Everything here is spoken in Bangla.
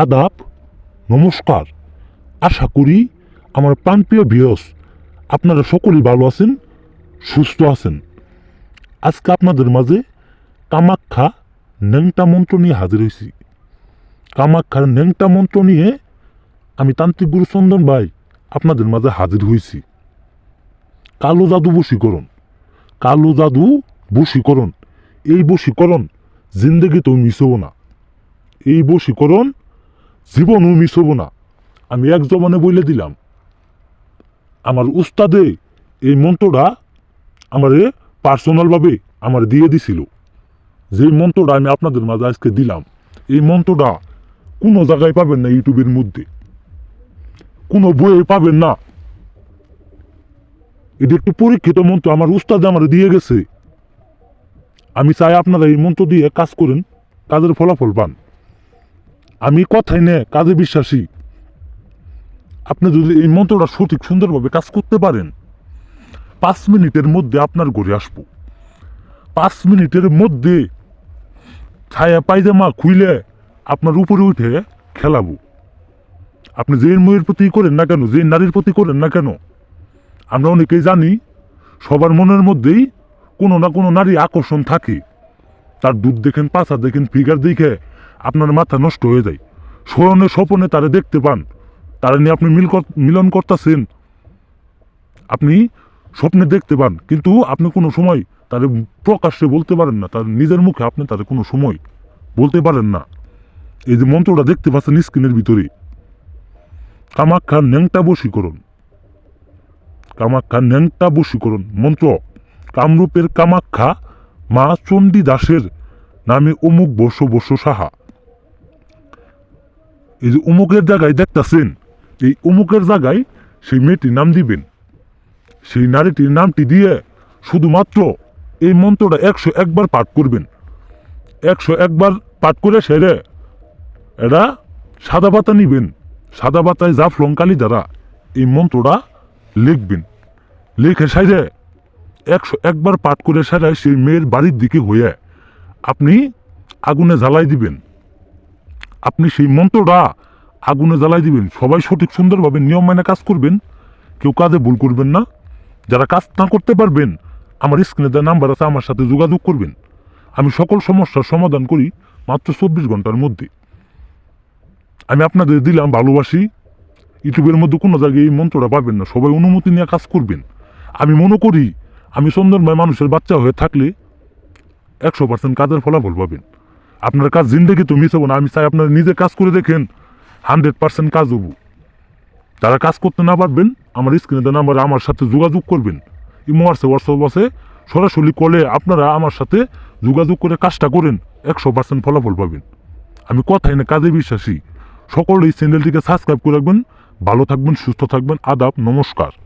আদাব, নমস্কার। আশা করি আমার প্রাণপ্রিয় ভিয়স আপনারা সকলেই ভালো আছেন, সুস্থ আছেন। আজকে আপনাদের মাঝে কামাখ্যা ন্যাংটা মন্ত্র নিয়ে হাজির হয়েছি। কামাখ্যার ন্যাংটা মন্ত্র নিয়ে আমি তান্ত্রিক গুরুচন্দন ভাই আপনাদের মাঝে হাজির হয়েছি। কালো জাদু বশীকরণ, কালো জাদু বশীকরণ, এই বশীকরণ জিন্দগিতেও মিস হব না। এই বশীকরণ জীবনও মিস হব না। আমি এক জবানে বলে দিলাম। আমার উস্তাদে এই মন্ত্রটা আমারে পার্সোনালভাবে আমার দিয়ে দিছিল। যে মন্ত্রটা আমি আপনাদের মাঝে আজকে দিলাম, এই মন্ত্রটা কোনো জায়গায় পাবেন না ইউটিউবের মধ্যে। কোনো বইয়ে পাবেন না। এটা একটু পরীক্ষিত মন্ত্র, আমার উস্তাদ আমার দিয়ে গেছে। আমি চাই আপনারা এই মন্ত্র দিয়ে কাজ করেন, কাজের ফলাফল পান। আমি কথাই নে, কাজে বিশ্বাসী। আপনি যদি এই মন্ত্রটা সঠিক, সুন্দরভাবে কাজ করতে পারেন, পাঁচ মিনিটের মধ্যে আপনার ঘরে আসব। পাঁচ মিনিটের মধ্যে ছায়া পায়জামা খুইলে আপনার উপরে উঠে খেলাবো। আপনি যে মেয়ের প্রতি করেন না কেন যে নারীর প্রতি করেন না কেন, আমরা অনেকেই জানি, সবার মনের মধ্যেই কোনো না কোনো নারী আকর্ষণ থাকে। তার দুধ দেখেন পাছা দেখেন, ফিগার দেখে আপনার মাথা নষ্ট হয়ে যায়। স্মরণে স্বপনে তারা দেখতে পান। তারা নিয়ে আপনি মিল মিলন করতেছেন। আপনি স্বপ্নে দেখতে পান, কিন্তু আপনি কোনো সময় তাদের প্রকাশ্যে বলতে পারেন না। তার নিজের মুখে আপনি তাদের কোনো সময় বলতে পারেন না। এই যে মন্ত্রটা দেখতে পাচ্ছেন স্ক্রিনের ভিতরে। কামাখ্যা ন্যাংটা বশীকরণ কামাখ্যা ন্যাংটা বশীকরণ মন্ত্র, কামরূপের কামাখ্যা মা চণ্ডী দাসের নামে অমুক বর্ষ বর্ষ সাহা। এই যে অমুকের জায়গায় দেখতাছেন, এই অমুকের জায়গায় সেই মেয়েটির নাম দিবেন। সেই নারীটির নামটি দিয়ে শুধুমাত্র এই মন্ত্রটা একশো একবার পাঠ করবেন। একশো একবার পাঠ করে সেরে এরা সাদা পাতা নিবেন। সাদা পাতায় জাফলং কালি দ্বারা এই মন্ত্রটা লিখবেন। লিখে সাইরে একশো একবার পাঠ করে সেরে সেই মেয়ের বাড়ির দিকে হয়ে আপনি আগুনে জ্বালাই দিবেন। আপনি সেই মন্ত্রটা আগুনে জ্বালাই দিবেন। সবাই সঠিক সুন্দরভাবে নিয়ম মেনে কাজ করবেন। কেউ কাজে ভুল করবেন না। যারা কাজ না করতে পারবেন, আমার স্ক্রিনে দেওয়া নাম্বার আছে, আমার সাথে যোগাযোগ করবেন। আমি সকল সমস্যার সমাধান করি মাত্র চব্বিশ ঘণ্টার মধ্যে। আমি আপনাদের দিলাম ভালোবাসি। ইউটিউবের মধ্যে কোনো জায়গায় এই মন্ত্রটা পাবেন না। সবাই অনুমতি নিয়ে কাজ করবেন। আমি মনে করি, আমি চন্দনময় মানুষের বাচ্চা হয়ে থাকলে একশো পার্সেন্ট কাজের ফলাফল পাবেন। আপনার কাজ জিন্দগি তো মিস হব না। আমি চাই আপনারা নিজে কাজ করে দেখেন। হান্ড্রেড পার্সেন্ট কাজ হব। যারা কাজ করতে না পারবেন, আমার স্ক্রিনে নাম্বারে আমার সাথে যোগাযোগ করবেন। ইমো আছে হোয়াটসঅ্যাপ আছে। সরাসরি কলে আপনারা আমার সাথে যোগাযোগ করে কাজটা করেন। একশো পার্সেন্ট ফলাফল পাবেন। আমি কথাই না, কাজে বিশ্বাসী। সকল এই চ্যানেলটিকে সাবস্ক্রাইব করে রাখবেন। ভালো থাকবেন, সুস্থ থাকবেন। আদাব, নমস্কার।